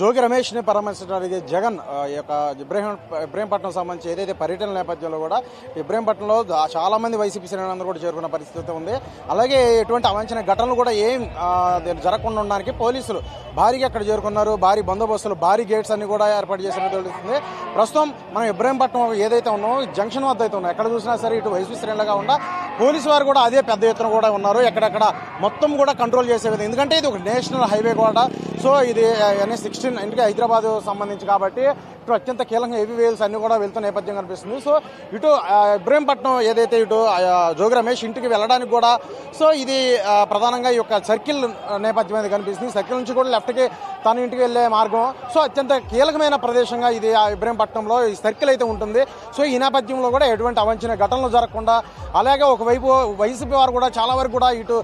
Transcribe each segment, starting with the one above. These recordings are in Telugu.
జోగి రమేష్ని పరామర్శించడానికి జగన్ ఈ యొక్క ఇబ్రహీం ఇబ్రహీంపట్నం సంబంధించి ఏదైతే పర్యటన నేపథ్యంలో కూడా ఇబ్రహీంపట్నంలో చాలామంది వైసీపీ శ్రేణులందరూ కూడా చేరుకున్న పరిస్థితి ఉంది. అలాగే ఎటువంటి అవాంఛన ఘటనలు కూడా ఏం దీన్ని జరగకుండా ఉండడానికి పోలీసులు భారీగా అక్కడ చేరుకున్నారు. భారీ బందోబస్తులు భారీ గేట్స్ అన్ని కూడా ఏర్పాటు చేసినట్టు తెలుస్తుంది. ప్రస్తుతం మనం ఇబ్రహీంపట్నం ఏదైతే ఉన్నామో జంక్షన్ వద్ద అయితే ఉన్నాం. ఎక్కడ చూసినా సరే ఇటు వైసీపీ శ్రేణులుగా ఉండ పోలీసు వారు కూడా అదే పెద్ద ఎత్తున కూడా ఉన్నారు. ఎక్కడెక్కడ మొత్తం కూడా కంట్రోల్ చేసే విధంగా. ఎందుకంటే ఇది ఒక నేషనల్ హైవే కూడా సో ఇది ఎన్ఎస్ సిక్స్టీన్ ఇంటికి హైదరాబాద్ సంబంధించి కాబట్టి ఇటు అత్యంత కీలకంగా హెవీ వేల్స్ అన్ని కూడా వెళ్తున్న నేపథ్యం కనిపిస్తుంది. సో ఇటు ఇబ్రహీంపట్నం ఏదైతే ఇటు జోగి రమేష్ ఇంటికి వెళ్ళడానికి కూడా సో ఇది ప్రధానంగా ఈ యొక్క సర్కిల్ నేపథ్యం అనేది కనిపిస్తుంది. సర్కిల్ నుంచి కూడా లెఫ్ట్కి తన ఇంటికి వెళ్ళే మార్గం. సో అత్యంత కీలకమైన ప్రదేశంగా ఇది ఆ ఇబ్రహీంపట్నంలో ఈ సర్కిల్ అయితే ఉంటుంది. సో ఈ నేపథ్యంలో కూడా ఎటువంటి అవంచిన ఘటనలు జరగకుండా అలాగే వైపు వైసీపీ వారు కూడా చాలా వరకు కూడా ఇటు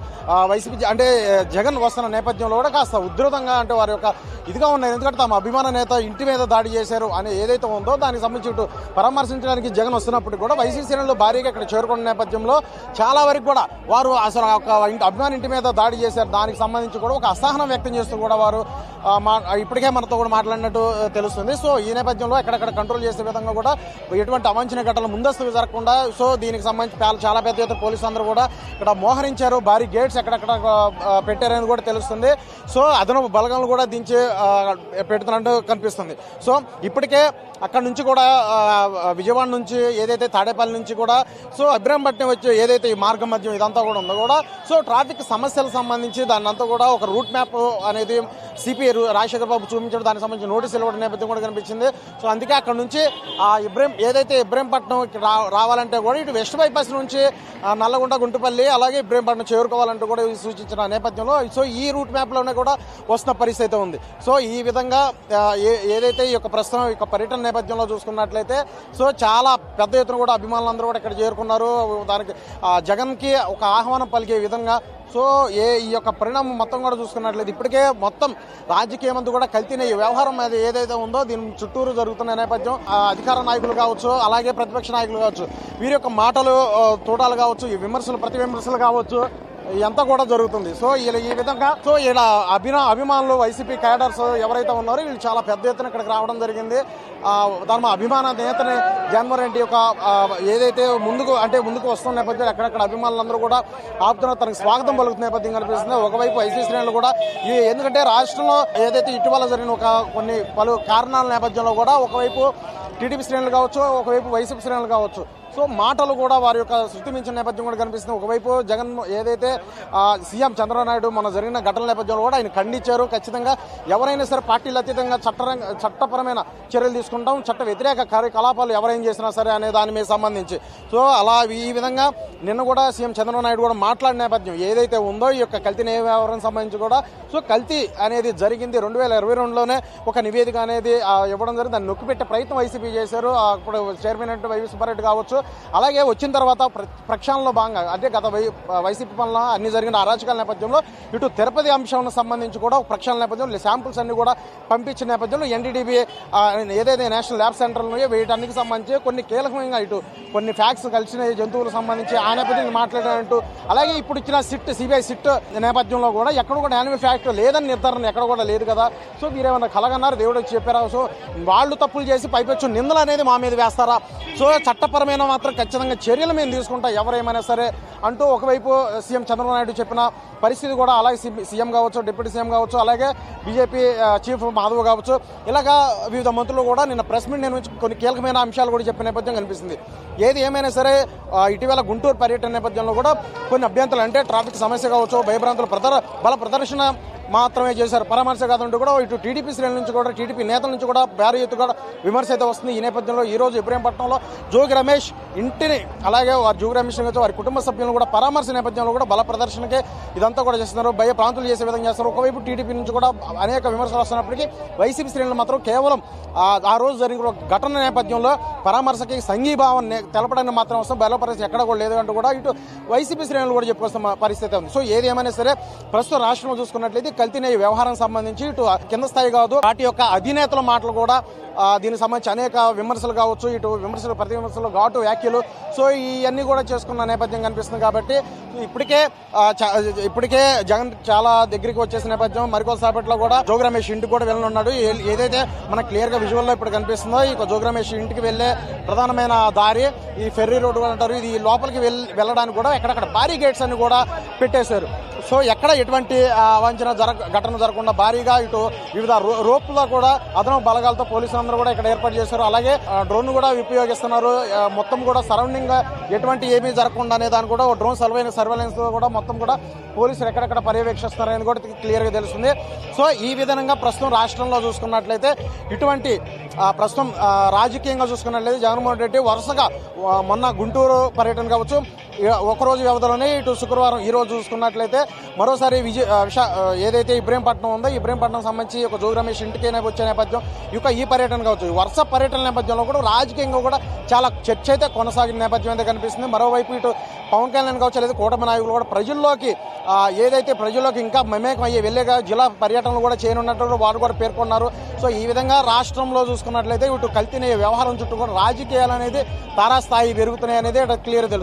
వైసీపీ అంటే జగన్ వస్తున్న నేపథ్యంలో కూడా కాస్త ఉధృతంగా అంటే వారి యొక్క ఇదిగా ఉన్నాయి ఎందుకంటే తమ అభిమాన నేత ఇంటి మీద దాడి చేశారు అని ఏదైతే ఉందో దానికి సంబంధించి ఇటు పరామర్శించడానికి జగన్ వస్తున్నప్పుడు కూడా వైసీపీ శ్రేణులు భారీగా ఇక్కడ చేరుకున్న నేపథ్యంలో చాలా వరకు కూడా వారు అసలు ఒక ఇంటి అభిమాన ఇంటి మీద దాడి చేశారు. దానికి సంబంధించి కూడా ఒక అసహనం వ్యక్తం చేస్తూ కూడా వారు మా ఇప్పటికే మనతో కూడా మాట్లాడినట్టు తెలుస్తుంది. సో ఈ నేపథ్యంలో ఎక్కడెక్కడ కంట్రోల్ చేసే విధంగా కూడా ఎటువంటి అవాంఛన ఘటనలు ముందస్తు జరగకుండా సో దీనికి సంబంధించి చాలా- చాలా పెద్ద ఎత్తున పోలీసులు అందరూ కూడా ఇక్కడ మోహరించారు. భారీ గేట్స్ ఎక్కడెక్కడ పెట్టారని కూడా తెలుస్తుంది. సో అదనపు బలగాలను కూడా దించి పెడుతున్నట్టు కనిపిస్తుంది. సో ఇప్పటికే అక్కడ నుంచి కూడా విజయవాడ నుంచి ఏదైతే తాడేపల్లి నుంచి కూడా సో అభిరాంపట్నం వచ్చి ఏదైతే ఈ మార్గం మధ్యం ఇదంతా కూడా ఉందో కూడా సో ట్రాఫిక్ సమస్యలకు సంబంధించి దాన్ని అంతా కూడా ఒక రూట్ మ్యాప్ అనేది సిపిఐ రాజశేఖర్ బాబు చూపించడం దానికి సంబంధించి నోటీసులు ఇవ్వడం నేపథ్యం కూడా కనిపించింది. సో అందుకే అక్కడ నుంచి ఆ ఇబ్రహీం ఏదైతే ఇబ్రహీంపట్నం రావాలంటే కూడా ఇటు వెస్ట్ బైపాస్ నుంచి నల్లగొండ గుంటుపల్లి అలాగే ఇబ్రహీంపట్నం చేరుకోవాలంటూ కూడా సూచించిన నేపథ్యంలో. సో ఈ రూట్ మ్యాప్లోనే కూడా వస్తున్న పరిస్థితి అయితే ఉంది. సో ఈ విధంగా ఏ- ఏదైతే ఈ యొక్క ప్రస్తుతం ఈ యొక్క పర్యటన నేపథ్యంలో చూసుకున్నట్లయితే సో చాలా పెద్ద ఎత్తున కూడా అభిమానులందరూ కూడా ఇక్కడ చేరుకున్నారు. దానికి జగన్కి ఒక ఆహ్వానం పలికే విధంగా సో ఏ ఈ యొక్క పరిణామం మొత్తం కూడా చూసుకున్నట్లయితే ఇప్పటికే మొత్తం రాజకీయం అంతా కూడా కల్తీన ఈ వ్యవహారం అది ఏదైతే ఉందో దీని చుట్టూరు జరుగుతున్న నేపథ్యం అధికార నాయకులు కావచ్చు అలాగే ప్రతిపక్ష నాయకులు కావచ్చు వీరి యొక్క మాటలు తోటాలు కావచ్చు ఈ విమర్శలు ప్రతి విమర్శలు కావచ్చు ఎంత కూడా జరుగుతుంది. సో ఇలా ఈ విధంగా సో ఇలా అభినా అభిమానులు వైసీపీ క్యాడర్స్ ఎవరైతే ఉన్నారో వీళ్ళు చాలా పెద్ద ఎత్తున ఇక్కడికి రావడం జరిగింది. తమ అభిమాన నేతని జగన్మోహన్ రెడ్డి యొక్క ఏదైతే ముందుకు అంటే ముందుకు వస్తున్న నేపథ్యంలో ఎక్కడెక్కడ అభిమానులందరూ కూడా ఆపుతున్న తనకు స్వాగతం పలుకుతున్న నేపథ్యం కనిపిస్తుంది. ఒకవైపు వైసీపీ శ్రేణులు కూడా ఎందుకంటే రాష్ట్రంలో ఏదైతే ఇటీవల జరిగిన ఒక కొన్ని పలు కారణాల నేపథ్యంలో కూడా ఒకవైపు టీడీపీ శ్రేణులు కావచ్చు ఒకవైపు వైసీపీ శ్రేణులు కావచ్చు సో మాటలు కూడా వారి యొక్క శృతి మించిన నేపథ్యం కూడా కనిపిస్తుంది ఒకవైపు జగన్ ఏదైతే సీఎం చంద్రబాబు నాయుడు మన జరిగిన ఘటన నేపథ్యంలో కూడా ఆయన ఖండించారు. ఖచ్చితంగా ఎవరైనా సరే పార్టీలు అతీతంగా చట్టరంగ చట్టపరమైన చర్యలు తీసుకుంటాం. చట్ట వ్యతిరేక కార్యకలాపాలు ఎవరైనా చేసినా సరే అనే దాని మీద సంబంధించి. సో అలా ఈ విధంగా నిన్న కూడా సీఎం చంద్రబాబు నాయుడు కూడా మాట్లాడిన నేపథ్యం ఏదైతే ఉందో ఈ యొక్క కల్తీ న్యాయ వ్యవహారం సంబంధించి కూడా. సో కల్తీ అనేది జరిగింది. రెండు వేల ఇరవై రెండులోనే ఒక నివేదిక అనేది ఇవ్వడం జరిగింది. దాన్ని నొక్కిపెట్టే ప్రయత్నం వైసీపీ చేశారు. ఆ, అప్పుడు చైర్మన్ అంటే వైవి సుబ్బారెడ్డి కావచ్చు అలాగే వచ్చిన తర్వాత ప్ర- ప్రక్షాళనలో భాగంగా అంటే గత వై వైసీపీ పనుల అన్ని జరిగిన అరాచకాల నేపథ్యంలో ఇటు తిరుపతి అంశం సంబంధించి కూడా ఒక ప్రక్షాళన నేపథ్యంలో శాంపుల్స్ అన్ని కూడా పంపించిన నేపథ్యంలో ఎన్డీడీబీ ఏదైతే నేషనల్ ల్యాబ్ సెంటర్లు వేయడానికి సంబంధించి కొన్ని కీలకమైన ఇటు కొన్ని ఫ్యాక్ట్స్ కలిసిన జంతువులకు సంబంధించి ఆ నేపథ్యంలో మాట్లాడారంటూ అలాగే ఇప్పుడు ఇచ్చిన సిట్ సిబిఐ సిట్ నేపథ్యంలో కూడా ఎక్కడ కూడా యానిమల్ ఫ్యాక్ట్ లేదని నిర్ధారణ ఎక్కడ కూడా లేదు కదా. సో మీరేమన్నా కలగన్నారు? దేవుడు వచ్చి చెప్పారా? సో వాళ్ళు తప్పులు చేసి పైపెచ్చు నిందలు అనేది మా మీద వేస్తారా? సో చట్టపరమైన మాత్రం ఖచ్చితంగా చర్యలు మేము తీసుకుంటాం ఎవరేమైనా సరే అంటూ ఒకవైపు సీఎం చంద్రబాబు నాయుడు చెప్పిన పరిస్థితి కూడా అలాగే సి- సీఎం కావచ్చు డిప్యూటీ సీఎం కావచ్చు అలాగే బీజేపీ చీఫ్ మాధవ్ కావచ్చు. ఇలాగా వివిధ మంత్రులు కూడా నిన్న ప్రెస్ మీట్ నిర్వహించి కొన్ని కీలకమైన అంశాలు కూడా చెప్పిన నేపథ్యం కనిపిస్తుంది. ఏది ఏమైనా సరే ఇటీవల గుంటూరు పర్యటన నేపథ్యంలో కూడా కొన్ని అభ్యంతరాలు అంటే ట్రాఫిక్ సమస్య కావచ్చు భయభ్రాంతులు ప్రదర్ బల ప్రదర్శన మాత్రమే చేశారు. పరామర్శ కాదంటూ కూడా ఇటు టీడీపీ శ్రేణుల నుంచి కూడా టీడీపీ నేతల నుంచి కూడా భారీ ఎత్తు కూడా విమర్శ అయితే వస్తుంది. ఈ నేపథ్యంలో ఈ రోజు ఇబ్రహీంపట్నంలో జోగి రమేష్ ఇంటిని అలాగే వారి జోగి రమేష్ వారి కుటుంబ సభ్యులను కూడా పరామర్శ నేపథ్యంలో కూడా బల ప్రదర్శనకే ఇదంతా కూడా చేస్తున్నారు. భయ ప్రాంతులు చేసే విధంగా చేస్తారు ఒకవైపు టీడీపీ నుంచి కూడా అనేక విమర్శలు వస్తున్నప్పటికీ వైసీపీ శ్రేణులు మాత్రం కేవలం ఆ- రోజు జరిగిన ఘటన నేపథ్యంలో పరామర్శకి సంఘీభావం తెలపడానికి మాత్రం వస్తాం బలపరిచి ఎక్కడ కూడా లేదు అంటూ కూడా ఇటు వైసీపీ శ్రేణులు కూడా చెప్పుకొస్తున్న పరిస్థితి ఉంది. సో ఏది ఏమైనా సరే ప్రస్తుతం రాష్ట్రంలో చూసుకున్నట్లయితే కల్తీనే వ్యవహారం సంబంధించి ఇటు కింద స్థాయి కాదు. పార్టీ యొక్క అధినేతల మాటలు కూడా దీనికి సంబంధించి అనేక విమర్శలు కావచ్చు ఇటు విమర్శలు ప్రతి విమర్శలు ఘాటు వ్యాఖ్యలు. సో ఇవన్నీ కూడా చేసుకున్న నేపథ్యం కనిపిస్తుంది కాబట్టి ఇప్పటికే ఇప్పటికే జగన్ చాలా దగ్గరికి వచ్చేసిన నేపథ్యం. మరికొద్దిసేపట్లో కూడా జోగి రమేష్ ఇంటికి కూడా వెళ్ళనున్నాడు. ఏదైతే మనకు క్లియర్గా విజువల్లో ఇప్పుడు కనిపిస్తుందో ఈ జోగి రమేష్ ఇంటికి వెళ్ళే ప్రధానమైన దారి ఈ ఫెర్రీ రోడ్డు అంటారు. ఇది లోపలికి వెళ్ళడానికి కూడా ఎక్కడక్కడ భారీ గేట్స్ అన్ని కూడా పెట్టేశారు. సో ఎక్కడ ఎటువంటి ఆ, అవాంఛన ఘటన జరగకుండా భారీగా ఇటు వివిధ రో- రోప్లో కూడా అదనపు బలగాలతో పోలీసులు అందరూ కూడా ఇక్కడ ఏర్పాటు చేశారు. అలాగే డ్రోన్ కూడా ఉపయోగిస్తున్నారు. మొత్తం కూడా సరౌండింగ్ ఎటువంటి ఏమీ జరగకుండా అనే దాని కూడా డ్రోన్ సర్వైన సర్వేలెన్స్ కూడా మొత్తం కూడా పోలీసులు ఎక్కడెక్కడ పర్యవేక్షిస్తున్నారు కూడా క్లియర్గా తెలుస్తుంది. సో ఈ విధంగా ప్రస్తుతం రాష్ట్రంలో చూసుకున్నట్లయితే ఇటువంటి ప్రస్తుతం రాజకీయంగా చూసుకున్నట్లయితే జగన్మోహన్ రెడ్డి వరుసగా మొన్న గుంటూరు పర్యటన కావచ్చు ఒకరోజు ఒక రోజు వ్యవధిలోనే ఇటు శుక్రవారం ఈ రోజు చూసుకున్నట్లయితే మరోసారి విజయ విశా- ఏదైతే ఇబ్రహీంపట్నం ఉందో ఇబ్రహీంపట్నం సంబంధించి ఒక జోగి రమేష్ ఇంటికి వచ్చే నేపథ్యం ఇక ఈ పర్యటన కావచ్చు ఈ వరుస పర్యటన నేపథ్యంలో కూడా రాజకీయంగా కూడా చాలా చర్చ అయితే కొనసాగిన నేపథ్యం అయితే కనిపిస్తుంది. మరోవైపు ఇటు పవన్ కళ్యాణ్ కావచ్చు లేదా కూటమి నాయకులు కూడా ప్రజల్లోకి ఏదైతే ప్రజల్లోకి ఇంకా మమేకం అయ్యే వెళ్ళేగా జిల్లా పర్యటనలు కూడా చేయనున్నట్టు వారు కూడా పేర్కొన్నారు. సో ఈ విధంగా రాష్ట్రంలో చూసుకున్నట్లయితే ఇటు కల్తీనే వ్యవహారం చుట్టూ కూడా రాజకీయాలు అనేది తారాస్థాయి పెరుగుతున్నాయి అనేది క్లియర్ తెలుసు